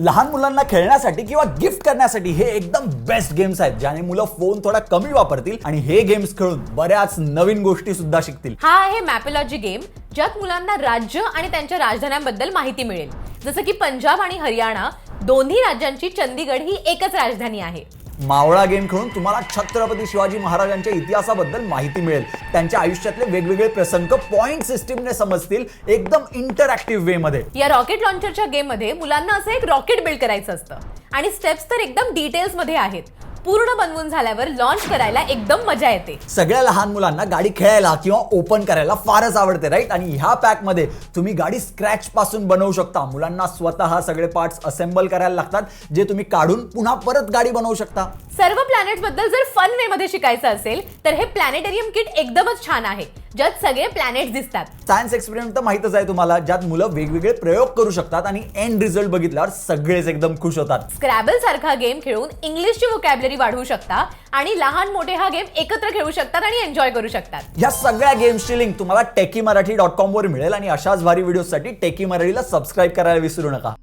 लहान मुलांना खेळण्यासाठी किंवा गिफ्ट करण्यासाठी हे एकदम बेस्ट गेम्स आहेत ज्याने मुलं फोन थोडा कमी वापरतील आणि हे गेम्स खेळून बऱ्याच नवीन गोष्टी सुद्धा शिकतील. हा आहे मॅपेलॉजी गेम ज्यात मुलांना राज्य आणि त्यांच्या राजधान्यांबद्दल माहिती मिळेल. जसं की पंजाब आणि हरियाणा दोन्ही राज्यांची चंदीगड ही एकच राजधानी आहे. मावळा गेम खेळून तुम्हाला छत्रपती शिवाजी महाराजांच्या इतिहासाबद्दल माहिती मिळेल. त्यांच्या आयुष्यातले वेगवेगळे प्रसंग पॉइंट सिस्टीमने समजतील एकदम इंटरॅक्टिव्ह वे मध्ये. या रॉकेट लॉन्चरच्या गेममध्ये मुलांना असं एक रॉकेट बिल्ड करायचं असतं. आणि स्टेप्स तर एकदम डिटेल्समध्ये आहेत. पूर्ण बनवून झाल्यावर लॉन्च करायला एकदम मजा येते. सगळ्या लहान मुलांना गाडी खेळायला किंवा ओपन करायला फारच आवडते राईट आणि ह्या पॅकमध्ये तुम्ही गाडी स्क्रॅच पासून बनवू शकता. मुलांना स्वतः सगळे पार्ट्स असेंबल करायला लागतात जे तुम्ही काढून पुन्हा परत गाडी बनवू शकता. सर्व प्लॅनेटबद्दल जर फन वे मध्ये शिकायचं असेल तर हे प्लॅनेटरियम किट एकदमच छान आहे. ज्यात सगळे प्लॅनेट दिसतात. सायन्स एक्सपेरिमेंट तर माहितच आहे तुम्हाला ज्यात मुलं वेगवेगळे प्रयोग करू शकतात आणि एंड रिझल्ट बघितल्यावर सगळेच एकदम खुश होतात. स्क्रॅबल सारखा गेम खेळून इंग्लिशची वोकॅबलरी वाढवू शकता आणि लहान मोठे हा गेम एकत्र खेळू शकतात आणि एन्जॉय करू शकतात. या सगळ्या गेम्सची लिंक तुम्हाला टेकी मराठी डॉट कॉम वर मिळेल आणि अशाच भारी व्हिडिओसाठी टेकी मराठीला सबस्क्राईब करायला विसरू नका.